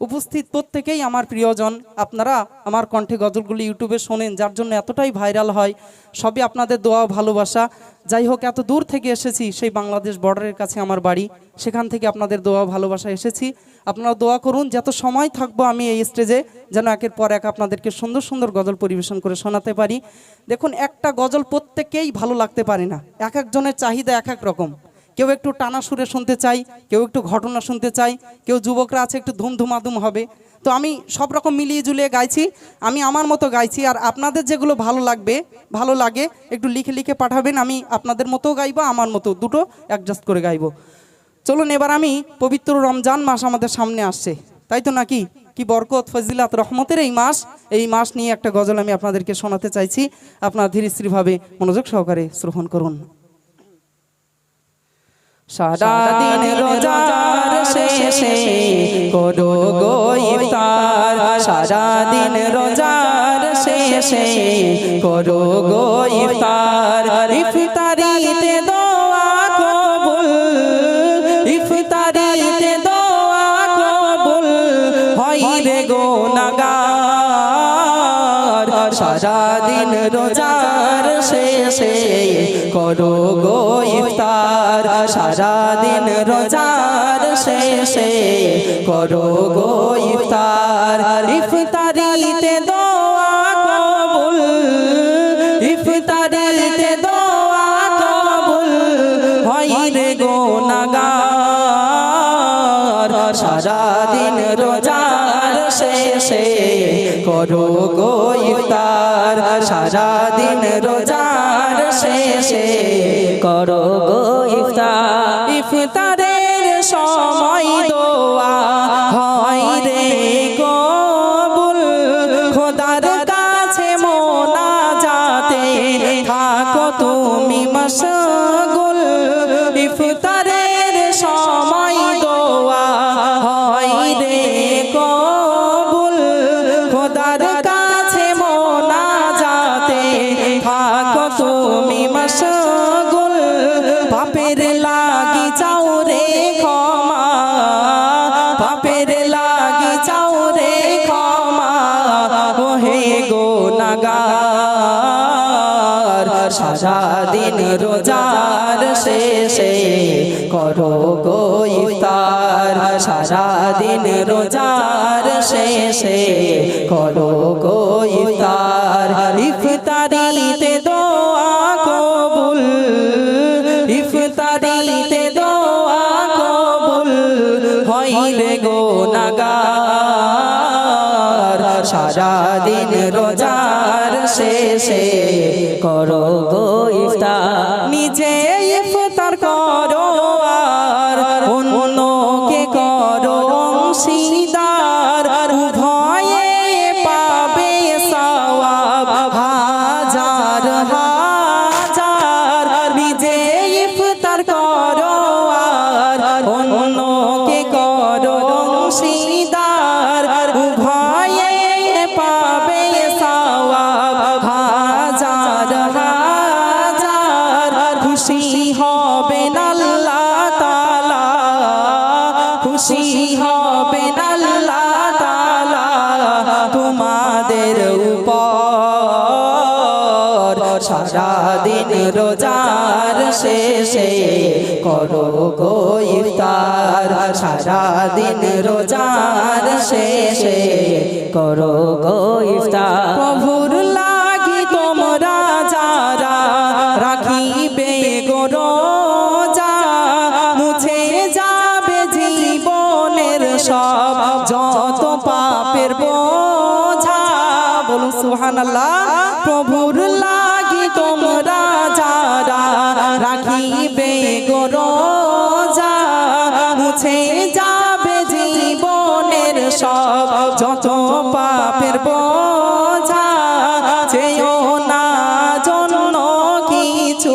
উপস্থিত প্রত্যেকেই আমার প্রিয়জন। আপনারা আমার কণ্ঠে গজলগুলি ইউটিউবে শোনেন, যার জন্য এতটাই ভাইরাল হয়। সবই আপনাদের দোয়া ভালোবাসা। যাই হোক, এত দূর থেকে এসেছি, সেই বাংলাদেশ বর্ডারের কাছে আমার বাড়ি। সেখান থেকে আপনাদের দোয়া ভালোবাসা এসেছি। আপনারা দোয়া করুন, যত সময় থাকব আমি এই স্টেজে যেন একের পর এক আপনাদেরকে সুন্দর সুন্দর গজল পরিবেশন করে শোনাতে পারি। দেখুন, একটা গজল প্রত্যেকেই ভালো লাগতে পারে না। এক একজনের চাহিদা এক এক রকম। কেউ একটু টানা সুরে শুনতে চাই, কেউ একটু ঘটনা শুনতে চাই, কেউ যুবকরা আছে একটু ধুমধুমাধুম হবে। তো আমি সব রকম মিলিয়ে ঝুলিয়ে গাইছি, আমি আমার মতো গাইছি, আর আপনাদের যেগুলো ভালো লাগবে, ভালো লাগে, একটু লিখে লিখে পাঠাবেন, আমি আপনাদের মতো গাইবো, আমার মতো দুটো অ্যাডজাস্ট করে গাইবো। চলুন এবার আমি পবিত্র রমজান মাস আমাদের সামনে আসছে। তাই তো নাকি? কি বরকত, ফজিলাত, রহমতের এই মাস। এই মাস নিয়ে একটা গজল আমি আপনাদেরকে শোনাতে চাইছি। আপনারা ধীরে স্থিরভাবে মনোযোগ সহকারে শ্রবণ করুন। সারাদিন রোজার শেষে করো গো ইফতার সারাদিন রোজার শেষে করো গো ইফতার ইফতারিতে দোয়া সারাদিন রোজার শেষে করো গো ইফতার। সারাদিন রোজার শেষে করো গো ইফতার। ইফতারিতে দোয়া কবুল, ইফতারিতে দোয়া কবুল, হয় রে গো নাগার সারাদিন রোজার শেষে করো গো ইফতার, সারাদিন রোজার শেষে করো গো ইফতার। ইফতারের সময় দোয়া হয় রে কবুল, খোদার কাছে মোনা যাতে থাকো তুমি মশগুল খোদার সারাদিন রোজার শেষে করো গো ইফতার। সারাদিন রোজার শেষে করো গো ইফতার। ইফতারিতে দোয়া কবুল। ইফতারিতে দোয়া কবুল রে গো নাগার সারাদিন রোজার শেষে করো গো ইফতার। নিজে ইফতার করো। খুশি হবেন আল্লাহ তাআলা। খুশি হবেন আল্লাহ তালা তোমাদের উপর। সারাদিন রোজার শেষে করো গো ইফতার। সারাদিন রোজার শেষে করো গো ইফতার। প্রভুর পাপের বোঝা। বলুন সুবহানাল্লাহ, প্রভুর লাগি তোমরা যারা রাখিবে গো রোজা, মুছে যাবে জীবনের সব যত পাপের বোঝা। চেয়েও না জন্য কিছু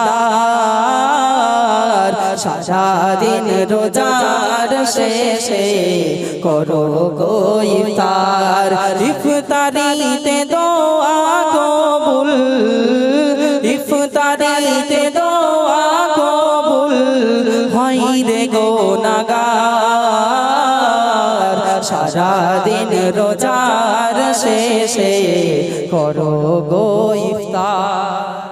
দিদার সারাদিন রোজার শেষে করো গো ইফতার ইফতারিতে দোয়া কবুল, ইফতারিতে দোয়া ভাইরে গো নাগার সারাদিন রোজার শেষে করো গো ইফতার